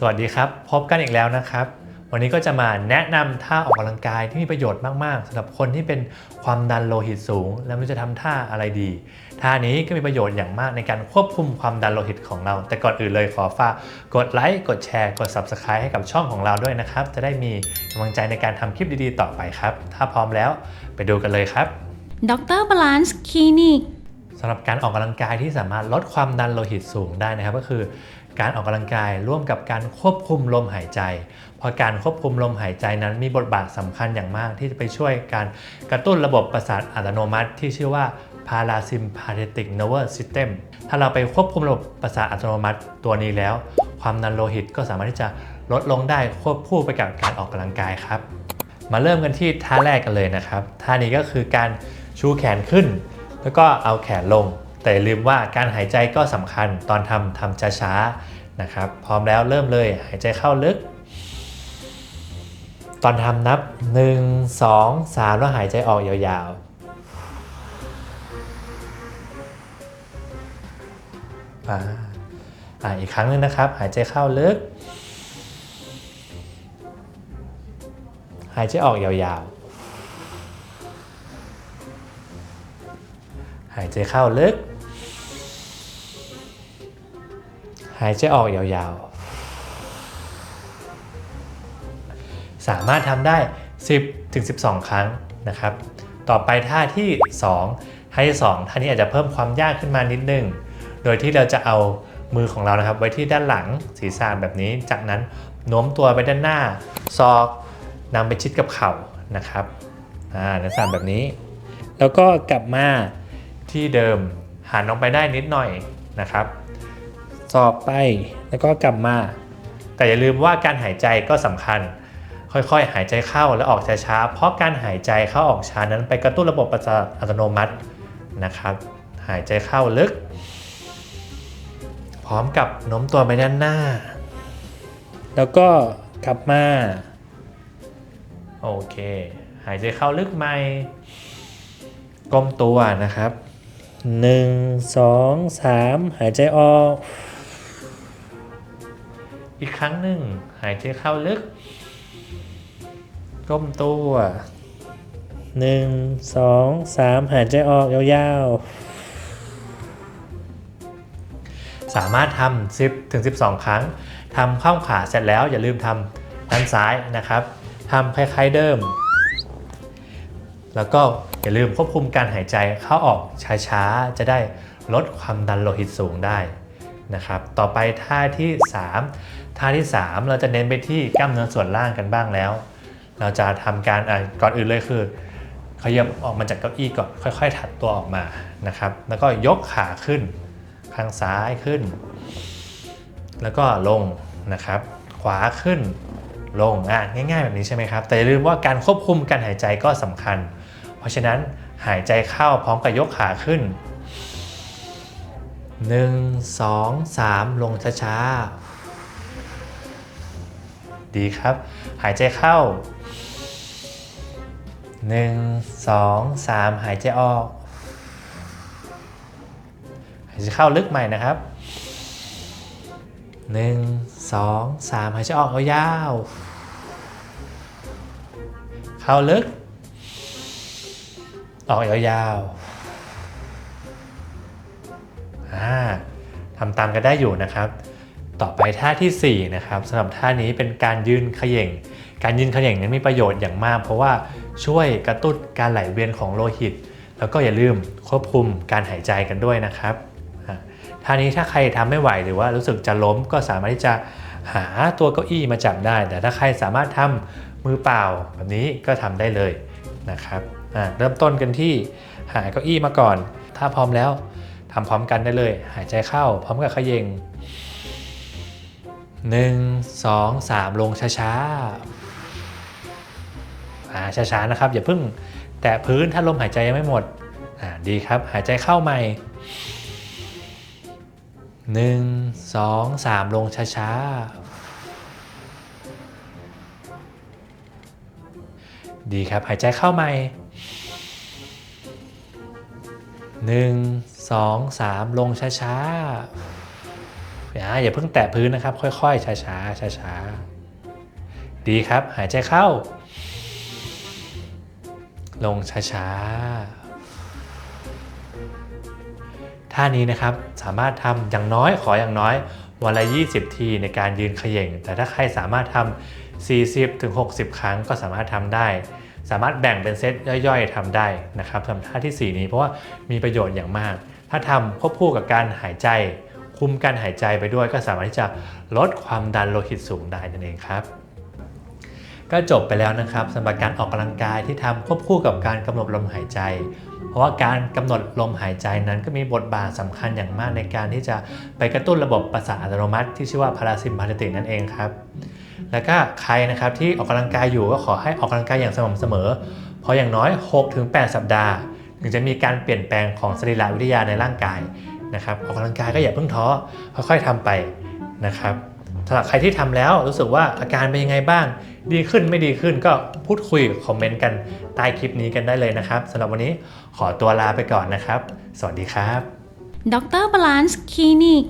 สวัสดีครับ พบกันอีกแล้วนะครับ วันนี้ก็จะมาแนะนำท่าออกกำลังกายที่มีประโยชน์มาก ๆสำหรับคนที่เป็นความดันโลหิตสูง และไม่รู้จะทำท่าอะไรดี ท่านี้ก็มีประโยชน์อย่างมากในการควบคุมความดันโลหิตของเรา แต่ก่อนอื่นเลยขอฝากกดไลค์กดแชร์ กด Subscribe ให้กับช่องของเราด้วยนะครับ จะได้มีกำลังใจในการทำคลิปดีๆ ต่อไปครับ ถ้าพร้อมแล้วไปดูกันเลยครับดรบาลานซ์คลินิกสำหรับการออกกำลังกายที่สามารถลดความดันโลหิตสูงได้นะครับ ก็คือ การออกกำลังกายร่วมกับการควบคุมลมหายใจ เพราะการควบคุมลมหายใจนั้นมีบทบาทสำคัญอย่างมาก ที่จะไปช่วยการกระตุ้นระบบประสาทอัตโนมัติ ที่ชื่อว่า parasympathetic nervous system ถ้าเราไปควบคุมระบบประสาทอัตโนมัติตัวนี้แล้ว ความดันโลหิตก็สามารถที่จะลดลงได้ควบคู่ไปกับการออกกำลังกายครับ มาเริ่มกันที่ท่าแรกกันเลยนะครับ ท่านี้ก็คือการชูแขนขึ้น แล้วก็เอาแขนลง แต่อย่าลืมว่าการหายใจก็สำคัญตอนทำทำช้าๆนะครับ พร้อมแล้วเริ่มเลยหายใจเข้าลึก ตอนทำนับ 1 2 3 แล้วหายใจออกยาวๆอ่าอ่าอีกครั้งหนึงนะครับ หายใจเข้าลึก หายใจออกยาวๆ หายใจเข้าลึก หายใจออกยาวๆ สามารถทำได้ 10ถึง12 ครั้งนะครับ ต่อไปท่าที่ 2 ท่าที่ 2 ท่านี้อาจจะเพิ่มความยากขึ้นมานิดนึง โดยที่เราจะเอามือของเรานะครับ ไว้ที่ด้านหลังศีรษะแบบนี้ จากนั้นโน้มตัวไปด้านหน้า ซอกนำไปชิดกับเข่านะครับอ่าลักษณะแบบนี้ แล้วก็กลับมา ที่เดิมหันลงไปได้นิดหน่อยนะครับ สอบไปแล้วก็กลับมา แต่อย่าลืมว่าการหายใจก็สำคัญ ค่อยๆ หายใจเข้าและออกช้าๆเพราะการหายใจเข้าออกช้านั้นไปกระตุ้นระบบประสาทอัตโนมัตินะครับ หายใจเข้าลึก พร้อมกับโน้มตัวไปด้านหน้า แล้วก็กลับมาโอเค หายใจเข้าลึกใหม่ก้มตัวนะครับ 1 2 3หายใจออก อีกครั้งหนึ่งหายใจเข้าลึก ก้มตัว1 2 3หายใจออกยาวๆ สามารถทำ10ถึง12 ครั้งทำข้ามขาเสร็จแล้วอย่าลืมทำด้านซ้ายนะครับทำคล้ายๆเดิม แล้วก็ อย่าลืมควบคุมการหายใจเข้าออกช้าๆ จะได้ลดความดันโลหิตสูงได้นะครับ ต่อไปท่าที่ 3 ท่าที่ 3 เราจะเน้นไปที่กล้ามเนื้อส่วนล่างกันบ้างแล้ว เราจะทำการก่อนอื่นเลยคือขยับออกมาจากเก้าอี้ก่อนค่อย ๆ ถัดตัวออกมานะครับ แล้วก็ยกขาขึ้น ข้างซ้ายขึ้น แล้วก็ลงนะครับ ขวาขึ้นลงอะง่าย ๆ แบบนี้ใช่ไหมครับ แต่อย่าลืมว่าการควบคุมการหายใจก็สำคัญ เพราะฉะนั้นหายใจเข้าพร้อมกับยกขาขึ้น 1 2 3 ลงช้าๆ ดีครับ หายใจเข้า 1 2 3 หายใจออก หายใจเข้าลึกใหม่นะครับ 1 2 3 หายใจออกยาวๆเข้าลึก ออกยาวๆทำตามกันได้อยู่นะครับ ต่อไปท่าทีสี่ 4 นะครับสำหรับท่านี้เป็นการยืนเขย่ง การยืนเขย่งนั้มีประโยชน์อย่างมาก เพราะว่าช่วยกระตุ้นการไหลเวียนของโลหิต แล้วก็อย่าลืมควบคุมการหายใจกันด้วยนะครับท่านี้ถ้าใครทำไม่ไหวหรือว่ารู้สึกจะล้มก็สามารถที่จะหาตัวเก้าอี้มาจับได้ แต่ถ้าใครสามารถทำมือเปล่าแบบนี้ก็ทำได้เลยนะครับ เริ่มต้นกันที่หาเก้าอี้มาก่อน ถ้าพร้อมแล้วทำพร้อมกันได้เลย หายใจเข้าพร้อมกับขย่งหนึ่งสองสามลงช้าๆอ่าช้าๆนะครับอย่าเพิ่งแตะพื้นถ้าลมหายใจยังไม่หมดอ่าดีครับหายใจเข้าใหม่หนึ่งสองสามลงช้าๆดีครับหายใจเข้าใหม่ หนึ่งสองสามลงช้าๆอ่าอย่าเพิ่งแตะพื้นนะครับ ค่อยๆ ช้าๆช้าๆดีครับ หายใจเข้า ลงช้าๆท่านี้นะครับสามารถทำอย่างน้อยขออย่างน้อย วันละ 20 ทีในการยืนเขย่ง แต่ถ้าใครสามารถทำ40ถึง60 ครั้งก็สามารถทำได้ สามารถแบ่งเป็นเซตย่อยๆทำได้นะครับสำท่าทีสี่ 4 นี้เพราะว่ามีประโยชน์อย่างมาก ถ้าทำควบคู่กับการหายใจ คุมการหายใจไปด้วย ก็สามารถที่จะลดความดันโลหิตสูงได้นั่นเองครับ ก็จบไปแล้วนะครับสำหรับการออกกำลังกายที่ทำควบคู่กับการกำหนดลมหายใจเพราะว่าการกำหนดลมหายใจนั้นก็มีบทบาทสำคัญอย่างมากในการที่จะไปกระตุ้นระบบประสาทอัตโนมัติที่ชื่อว่าพาราซิมพาเทติกนั่นเองครับ แล้วก็ใครนะครับที่ออกกำลังกายอยู่ก็ขอให้ออกกำลังกายอย่างสม่ำเสมอพราะอย่างน้อย 6-8 สัปดาห์ ถึงจะมีการเปลี่ยนแปลงของสรีรวิทยาในร่างกายนะครับออกกำลังกายก็อย่าเพิ่งท้อค่อยๆทำไปนะครับสำหรับใครที่ทำแล้วรู้สึกว่าอาการเป็นยังไงบ้าง ดีขึ้นไม่ดีขึ้นก็พูดคุยคอมเมนต์กันใต้คลิปนี้กันได้เลยนะครับสำหรับวันนี้ขอตัวลาไปก่อนนะครับ สวัสดีครับดรบาลานซ์คลินิก